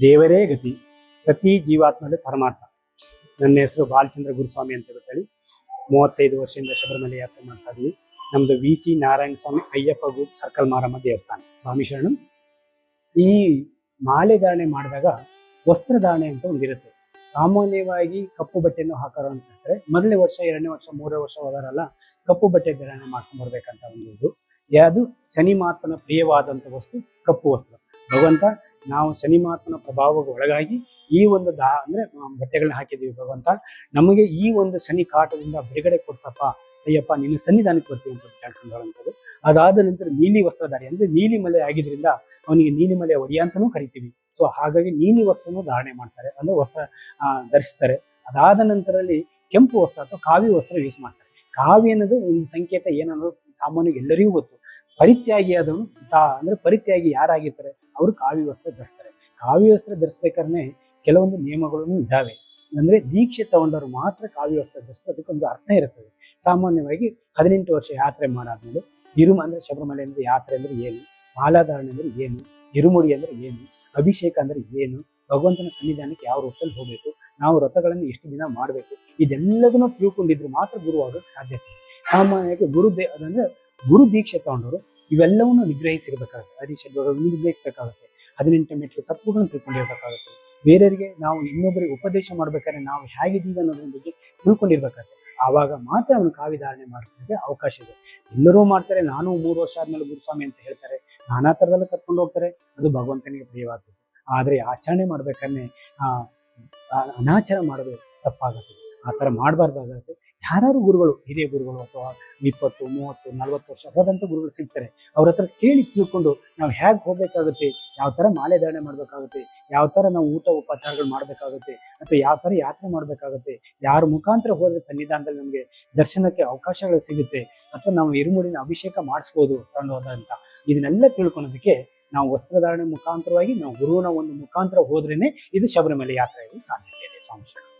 ದೇವರೇ ಗತಿ, ಪ್ರತಿ ಜೀವಾತ್ಮದಲ್ಲಿ ಪರಮಾತ್ಮ. ನನ್ನ ಹೆಸರು ಬಾಲಚಂದ್ರ ಗುರುಸ್ವಾಮಿ ಅಂತ ಹೇಳಿ ಮೂವತ್ತೈದು ವರ್ಷದಿಂದ ಶಬರಿಮಲೆ ಯಾತ್ರೆ ಮಾಡ್ತಾ ಇದ್ದೀವಿ ನಮ್ದು V C Narayana Swamy Ayyappa Guru circle Maramma ದೇವಸ್ಥಾನ. ಸ್ವಾಮಿ ಶರಣಂ. ಈ ಮಾಲೆ ಧಾರಣೆ ಮಾಡಿದಾಗ ವಸ್ತ್ರಧಾರಣೆ ಅಂತ ಒಂದಿರುತ್ತೆ ಸಾಮಾನ್ಯವಾಗಿ ಕಪ್ಪು ಬಟ್ಟೆಯನ್ನು ಹಾಕೋರು ಅಂತ ಹೇಳ್ತಾರೆ. ಮೊದಲನೇ ವರ್ಷ, ಎರಡನೇ ವರ್ಷ, ಮೂರನೇ ವರ್ಷ ಹೋದಾರಲ್ಲ ಕಪ್ಪು ಬಟ್ಟೆ ಧಾರಣೆ ಮಾಡ್ಕೊಂಡು ಬರ್ಬೇಕಂತ ಒಂದು ಇದು. ಯಾವುದು? ಶನಿ ಮಹಾತ್ಮನ ಪ್ರಿಯವಾದಂಥ ವಸ್ತು ಕಪ್ಪು ವಸ್ತ್ರ. ಭಗವಂತ ನಾವು ಶನಿ ಮಹಾತ್ಮನ ಪ್ರಭಾವಕ್ಕೆ ಒಳಗಾಗಿ ಈ ಒಂದು ದಾ ಅಂದ್ರೆ ಬಟ್ಟೆಗಳನ್ನ ಹಾಕಿದೀವಿ ಭಗವಂತ. ನಮಗೆ ಈ ಒಂದು ಶನಿ ಕಾಟದಿಂದ ಬಿಡುಗಡೆ ಕೊಡ್ಸಪ್ಪ, ಅಯ್ಯಪ್ಪ, ನಿನ್ನ ಸನ್ನಿಧಾನಕ್ಕೆ ಬರ್ತೀವಿ ಅಂತ ಕೇಳ್ಕೊಂಡಂಥದ್ದು ಅದಾದ ನಂತರ ನೀಲಿ ವಸ್ತ್ರಧಾರಿ ಅಂದ್ರೆ ನೀಲಿ ಮಲೆ ಆಗಿದ್ರಿಂದ ಅವನಿಗೆ ನೀಲಿ ಮಲೆ ಒಡೆಯ ಅಂತಾನೂ ಕರಿತೀವಿ. ಸೊ ಹಾಗಾಗಿ ನೀಲಿ ವಸ್ತ್ರನೂ ಧಾರಣೆ ಮಾಡ್ತಾರೆ, ಅಂದ್ರೆ ವಸ್ತ್ರ ಧರಿಸ್ತಾರೆ. ಅದಾದ ನಂತರದಲ್ಲಿ ಕೆಂಪು ವಸ್ತ್ರ ಅಥವಾ ಕಾವಿ ವಸ್ತ್ರ ಯೂಸ್ ಮಾಡ್ತಾರೆ. ಕಾವಿ ಅನ್ನೋದು ಒಂದು ಸಂಕೇತ ಏನನ್ನೋದು ಸಾಮಾನ್ಯವಾಗಿ ಎಲ್ಲರಿಗೂ ಗೊತ್ತು. ಪರಿತ್ಯಾಗಿ ಆದವನು ಸಾ, ಅಂದ್ರೆ ಪರಿತ್ಯಾಗಿ ಯಾರಾಗಿರ್ತಾರೆ, ಅವರು ಕಾವ್ಯ ವಸ್ತ್ರ ಧರಿಸ್ತಾರೆ. ಕಾವ್ಯ ವಸ್ತ್ರ ಧರಿಸ್ಬೇಕಾದ್ರೆ ಕೆಲವೊಂದು ನಿಯಮಗಳನ್ನು ಇದಾವೆ. ಅಂದ್ರೆ ದೀಕ್ಷೆ ತಗೊಂಡವರು ಮಾತ್ರ ಕಾವ್ಯ ವಸ್ತ್ರ ಧರಿಸ್ತಾರೆ ಅದಕ್ಕೊಂದು ಅರ್ಥ ಇರುತ್ತದೆ ಸಾಮಾನ್ಯವಾಗಿ ಹದಿನೆಂಟು ವರ್ಷ ಯಾತ್ರೆ ಮಾಡಾದ್ಮೇಲೆ ಇರುಮ ಅಂದ್ರೆ ಶಬರಿಮಲೆ ಅಂದ್ರೆ ಯಾತ್ರೆ ಅಂದ್ರೆ ಏನು? ಮಾಲಾಧಾರಣೆ ಅಂದ್ರೆ ಏನು? ಇರುಮುಡಿ ಅಂದ್ರೆ ಏನು? ಅಭಿಷೇಕ ಅಂದ್ರೆ ಏನು? ಭಗವಂತನ ಸನ್ನಿಧಾನಕ್ಕೆ ಯಾವ ರೂಪದಲ್ಲಿ ಹೋಗ್ಬೇಕು? ನಾವು ವ್ರತಗಳನ್ನು ಎಷ್ಟು ದಿನ ಮಾಡಬೇಕು? ಇದೆಲ್ಲದನ್ನು ತಿಳ್ಕೊಂಡಿದ್ರೆ ಮಾತ್ರ ಗುರು ಆಗೋಕ್ಕೆ ಸಾಧ್ಯತೆ ಸಾಮಾನ್ಯವಾಗಿ ಗುರು ದೇ ಅದಂದ್ರೆ ಗುರು ದೀಕ್ಷೆ ತಗೊಂಡವರು ಇವೆಲ್ಲವನ್ನು ನಿಗ್ರಹಿಸಿರ್ಬೇಕಾಗುತ್ತೆ. ಹರಿಷಡ್ಗಳನ್ನು ನಿಗ್ರಹಿಸಬೇಕಾಗುತ್ತೆ. ಹದಿನೆಂಟು ಮೀಟರ್ ತಪ್ಪುಗಳನ್ನು ತಿಳ್ಕೊಂಡಿರ್ಬೇಕಾಗುತ್ತೆ. ಬೇರೆಯವರಿಗೆ ನಾವು ಇನ್ನೊಬ್ಬರಿಗೆ ಉಪದೇಶ ಮಾಡ್ಬೇಕಾದ್ರೆ ನಾವು ಹೇಗಿದ್ದೀವಿ ಅನ್ನೋದ್ರ ಬಗ್ಗೆ ತಿಳ್ಕೊಂಡಿರ್ಬೇಕಾಗುತ್ತೆ. ಆವಾಗ ಮಾತ್ರ ಅವನು ಕಾವಿ ಧಾರಣೆ ಮಾಡೋದಕ್ಕೆ ಅವಕಾಶ ಇದೆ. ಎಲ್ಲರೂ ಮಾಡ್ತಾರೆ, ನಾನು ಮೂರು ವರ್ಷ ಆದ್ಮೇಲೆ ಗುರುಸ್ವಾಮಿ ಅಂತ ಹೇಳ್ತಾರೆ. ನಾನಾ ಥರದಲ್ಲೂ ಕರ್ಕೊಂಡು ಹೋಗ್ತಾರೆ. ಅದು ಭಗವಂತನಿಗೆ ಪ್ರಿಯವಾಗ್ತದೆ ಆದರೆ ಆಚರಣೆ ಮಾಡ್ಬೇಕಾದ್ರೆ ಅನಾಚಾರ ಮಾಡಬೇಕು. ತಪ್ಪಾಗುತ್ತೆ. ಆ ಥರ ಮಾಡಬಾರ್ದಾಗತ್ತೆ ಯಾರು ಗುರುಗಳು, ಹಿರಿಯ ಗುರುಗಳು ಅಥವಾ ಇಪ್ಪತ್ತು, ಮೂವತ್ತು, ನಲವತ್ತು ವರ್ಷ ಹೋದಂಥ ಗುರುಗಳು ಸಿಗ್ತಾರೆ. ಅವ್ರ ಹತ್ರ ಕೇಳಿ ತಿಳ್ಕೊಂಡು ನಾವು ಹೇಗೆ ಹೋಗಬೇಕಾಗುತ್ತೆ, ಯಾವ ಥರ ಮಾಲೆ ಧಾರಣೆ ಮಾಡಬೇಕಾಗುತ್ತೆ, ಯಾವ ಥರ ನಾವು ಊಟ ಉಪಚಾರಗಳು ಮಾಡಬೇಕಾಗುತ್ತೆ ಅಥವಾ ಯಾವ ಥರ ಯಾತ್ರೆ ಮಾಡಬೇಕಾಗುತ್ತೆ, ಯಾರ ಮುಖಾಂತರ ಹೋದ್ರೆ ಸನ್ನಿಧಾನದಲ್ಲಿ ನಮಗೆ ದರ್ಶನಕ್ಕೆ ಅವಕಾಶಗಳು ಸಿಗುತ್ತೆ, ಅಥವಾ ನಾವು ಇರುಮುಡಿನ ಅಭಿಷೇಕ ಮಾಡಿಸ್ಬೋದು ಅನ್ನೋದಂತ ಇದನ್ನೆಲ್ಲ ತಿಳ್ಕೊಳೋದಕ್ಕೆ ನಾವು ವಸ್ತ್ರಧಾರಣೆ ಮುಖಾಂತರವಾಗಿ ನಾವು ಗುರುವಿನ ಒಂದು ಮುಖಾಂತರ ಹೋದ್ರೇನೆ ಇದು ಶಬರಿಮಲೆ ಯಾತ್ರೆಯಲ್ಲಿ ಸಾಧ್ಯತೆ ಇದೆ ಸ್ವಾಮಿ